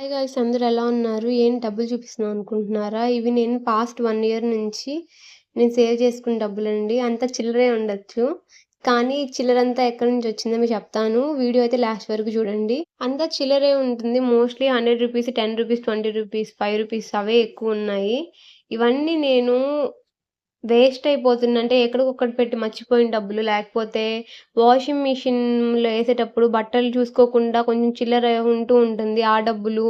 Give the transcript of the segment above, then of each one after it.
Hi guys ఎలా ఉన్నారు? ఏం డబ్బులు చూపిస్తున్నాం అనుకుంటున్నారా? ఇవి నేను పాస్ట్ వన్ ఇయర్ నుంచి నేను సేవ్ చేసుకున్న డబ్బులండి. అంత చిల్లరే ఉండొచ్చు. కానీ చిల్లరంతా ఎక్కడి నుంచి వచ్చిందో మీకు చెప్తాను. వీడియో అయితే లాస్ట్ వరకు చూడండి. అంతా చిల్లరే ఉంటుంది. Mostly hundred rupees ten rupees twenty rupees five rupees అవే ఎక్కువ ఉన్నాయి ఇవన్నీ నేను వేస్ట్ అయిపోతుందంటే ఎక్కడికొక్కటి పెట్టి మర్చిపోయిన డబ్బులు, లేకపోతే వాషింగ్ మిషన్‌లో వేసేటప్పుడు బట్టలు చూసుకోకుండా కొంచెం చిల్లర ఉంటూ ఉంటుంది. ఆ డబ్బులు.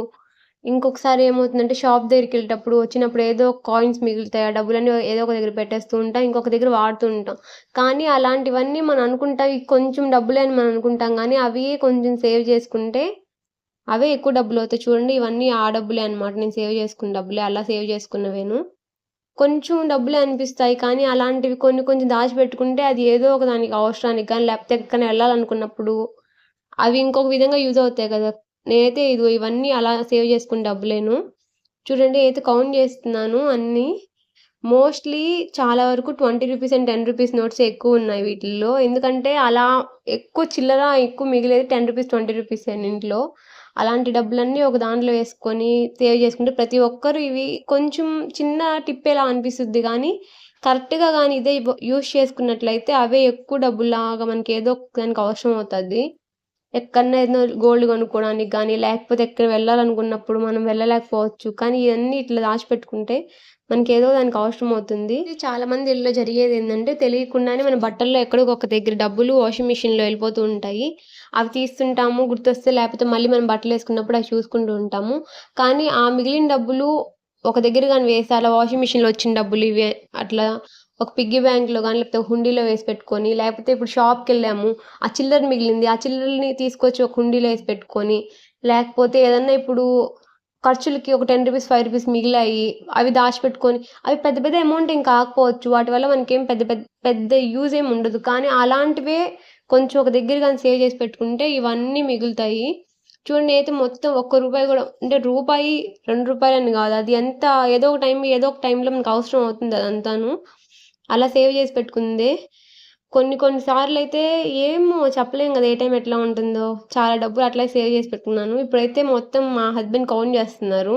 ఇంకొకసారి ఏమవుతుందంటే షాప్ దగ్గరికి వెళ్ళేటప్పుడు వచ్చినప్పుడు ఏదో కాయిన్స్ మిగులుతాయి. ఆ డబ్బులన్నీ ఏదో ఒక దగ్గర పెట్టేస్తూ ఉంటాం. ఇంకొక దగ్గర వాడుతూ ఉంటాం. కానీ అలాంటివన్నీ మనం అనుకుంటాం కొంచెం డబ్బులే అని మనం అనుకుంటాం కానీ అవి కొంచెం సేవ్ చేసుకుంటే అవే ఎక్కువ డబ్బులు అవుతాయి చూడండి ఇవన్నీ ఆ డబ్బులే అనమాట నేను సేవ్ చేసుకున్న డబ్బులే. అలా సేవ్ చేసుకున్నవేను. కొంచెం డబ్బులే అనిపిస్తాయి. కానీ అలాంటివి కొన్ని కొంచెం దాచిపెట్టుకుంటే అది ఏదో ఒక దానికి అవసరానికి కానీ లేకపోతే ఎక్కడికైనా వెళ్ళాలనుకున్నప్పుడు అవి ఇంకొక విధంగా యూజ్ అవుతాయి కదా! నేనైతే ఇదిగో ఇవన్నీ అలా సేవ్ చేసుకుని డబ్బులేను. చూడండి అయితే కౌంట్ చేస్తున్నాను అన్నీ. మోస్ట్‌లీ చాలా వరకు twenty rupees and ten rupees notes ఎక్కువ ఉన్నాయి వీటిల్లో. ఎందుకంటే అలా ఎక్కువ చిల్లర ఎక్కువ మిగిలేదు ten rupees twenty rupees and ఇంట్లో. అలాంటి డబ్బులన్నీ ఒక దాంట్లో వేసుకొని సేవ్ చేసుకుంటే ప్రతి ఒక్కరు ఇవి కొంచెం చిన్న టిప్పేలా అనిపిస్తుంది కానీ కరెక్ట్‌గా కానీ ఇదే యూజ్ చేసుకున్నట్లయితే అవే ఎక్కువ డబ్బుల్లాగా మనకి ఏదో దానికి అవసరం అవుతుంది ఎక్కడన్నా ఏదైనా గోల్డ్ కొనుక్కోవడానికి కానీ లేకపోతే ఎక్కడ వెళ్ళాలనుకున్నప్పుడు మనం వెళ్ళలేకపోవచ్చు. కానీ ఇవన్నీ ఇట్లా దాచిపెట్టుకుంటే ఏదో దానికి అవసరం అవుతుంది. చాలా మంది ఇళ్ళలో జరిగేది ఏంటంటే తెలియకుండానే మన బట్టల్లో ఎక్కడో ఒక దగ్గర డబ్బులు వాషింగ్ మిషన్‌లో వెళ్ళిపోతూ ఉంటాయి. అవి తీస్తుంటాము గుర్తొస్తే లేకపోతే మళ్ళీ మనం బట్టలు వేసుకున్నప్పుడు అవి చూసుకుంటూ ఉంటాము. కానీ ఆ మిగిలిన డబ్బులు ఒక దగ్గర కానీ వేసి అలా వాషింగ్ మిషన్‌లో వచ్చిన డబ్బులు ఇవే అట్లా ఒక పిగ్గీ బ్యాంక్‌లో కానీ లేకపోతే హుండీలో వేసి పెట్టుకొని, లేకపోతే ఇప్పుడు షాప్కి వెళ్ళాము ఆ చిల్లర మిగిలింది. ఆ చిల్లరని తీసుకొచ్చి ఒక హుండీలో వేసి పెట్టుకొని, లేకపోతే ఏదన్నా ఇప్పుడు ఖర్చులకి ఒక టెన్ రూపీస్ ఫైవ్ రూపీస్ మిగిలాయి. అవి దాచిపెట్టుకొని అవి పెద్ద పెద్ద అమౌంట్ ఏం కాకపోవచ్చు. వాటి వల్ల మనకేం పెద్ద పెద్ద పెద్ద యూజ్ ఏమి ఉండదు. కానీ అలాంటివే కొంచెం ఒక దగ్గర కానీ సేవ్ చేసి పెట్టుకుంటే ఇవన్నీ మిగులుతాయి. చూడండి అయితే మొత్తం ఒక్క రూపాయి కూడా అంటే రూపాయి, రూ. 2 అని కాదు. అది ఎంత ఏదో ఒక టైం ఏదో ఒక టైంలో మనకు అవసరం అవుతుంది అదంతాను. అలా సేవ్ చేసి పెట్టుకుందే. కొన్ని కొన్ని సార్లయితే ఏమో చెప్పలేం కదా! ఏ టైం ఎట్లా ఉంటుందో. చాలా డబ్బులు అట్లే సేవ్ చేసి పెట్టుకున్నాను. ఇప్పుడైతే మొత్తం మా హస్బెండ్ కౌంట్ చేస్తున్నారు.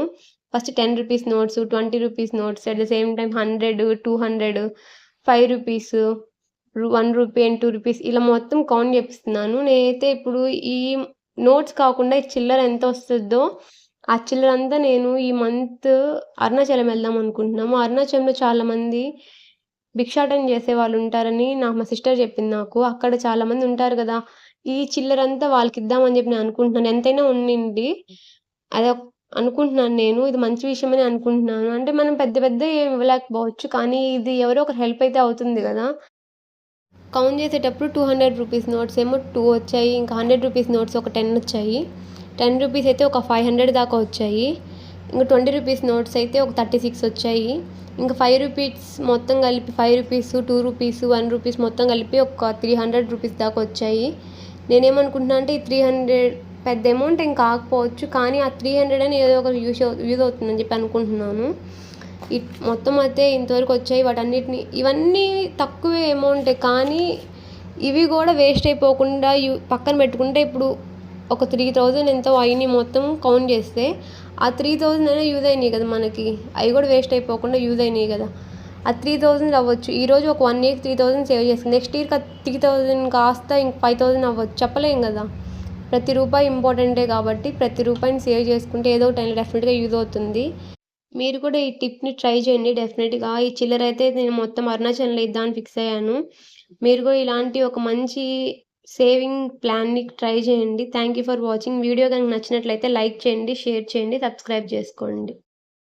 First ten rupees notes, twenty rupees notes, at the same time 100, 200, రూ. 5, రూ. 1 అండ్ టూ రూపీస్ ఇలా మొత్తం కౌంట్ చేపిస్తున్నాను. నేనైతే ఇప్పుడు ఈ నోట్స్ కాకుండా ఈ చిల్లర వస్తుందో ఆ చిల్లర అంతా నేను ఈ మంత్ అరుణాచలం వెళ్దాం అనుకుంటున్నాము. అరుణాచలంలో చాలామంది మంది చేసే వాళ్ళు ఉంటారని నాకు మా సిస్టర్ చెప్పింది నాకు. అక్కడ చాలా మంది ఉంటారు కదా! ఈ చిల్లరంతా వాళ్ళకి ఇద్దామని చెప్పి నేను అనుకుంటున్నాను. ఎంతైనా ఉండింది అది అనుకుంటున్నాను నేను. ఇది మంచి విషయమని అనుకుంటున్నాను. అంటే మనం పెద్ద పెద్ద ఏమి ఇవ్వలేకపోవచ్చు. కానీ ఇది ఎవరో ఒకరు హెల్ప్ అయితే అవుతుంది కదా! కౌంట్ చేసేటప్పుడు టూ హండ్రెడ్ రూపీస్ నోట్స్ ఏమో టూ వచ్చాయి. ఇంకా హండ్రెడ్ రూపీస్ నోట్స్ ఒక 10 వచ్చాయి. టెన్ రూపీస్ అయితే ఒక 500 దాకా వచ్చాయి. ఇంకా ట్వంటీ రూపీస్ నోట్స్ అయితే ఒక 36 వచ్చాయి. ఇంకా ఫైవ్ రూపీస్ మొత్తం కలిపి five rupees two rupees one rupees మొత్తం కలిపి ఒక త్రీ హండ్రెడ్ రూపీస్ దాకా వచ్చాయి. నేనేమనుకుంటున్నా అంటే ఈ 300 పెద్ద అమౌంట్ ఏం కాకపోవచ్చు. కానీ ఆ 300 అని ఏదో ఒక యూజ్ యూజ్ అవుతుందని చెప్పి అనుకుంటున్నాను. ఈ మొత్తం అయితే ఇంతవరకు వచ్చాయి. వాటన్నిటిని ఇవన్నీ తక్కువే అమౌంటే కానీ ఇవి కూడా వేస్ట్ అయిపోకుండా పక్కన పెట్టుకుంటే ఇప్పుడు ఒక 3000 ఎంతో అయినాయి మొత్తం కౌంట్ చేస్తే ఆ 3000 అయినా యూజ్ అయినాయి కదా మనకి. అవి కూడా వేస్ట్ అయిపోకుండా యూజ్ అయినాయి కదా! ఆ 3000 అవ్వచ్చు. ఈరోజు ఒక 1 ఇయర్‌కి 3000 సేవ్ చేస్తుంది నెక్స్ట్ ఇయర్‌కి ఆ 3000 కాస్త ఇంక 5000 అవ్వచ్చు. చెప్పలేం కదా! ప్రతి రూపాయి ఇంపార్టెంటే కాబట్టి ప్రతి రూపాయిని సేవ్ చేసుకుంటే ఏదో ఒకటి డెఫినెట్గా యూజ్ అవుతుంది. మీరు కూడా ఈ టిప్‌ని ట్రై చేయండి డెఫినెట్గా ఈ చిల్లర అయితే నేను మొత్తం అరుణాచల్లో ఇద్దామని ఫిక్స్ అయ్యాను. మీరు కూడా ఇలాంటి ఒక మంచి సేవింగ్ ప్లాన్‌ని ట్రై చేయండి. Thank you for watching. Video కనుక నచ్చినట్లయితే లైక్ చేయండి, షేర్ చేయండి, సబ్స్క్రైబ్ చేసుకోండి.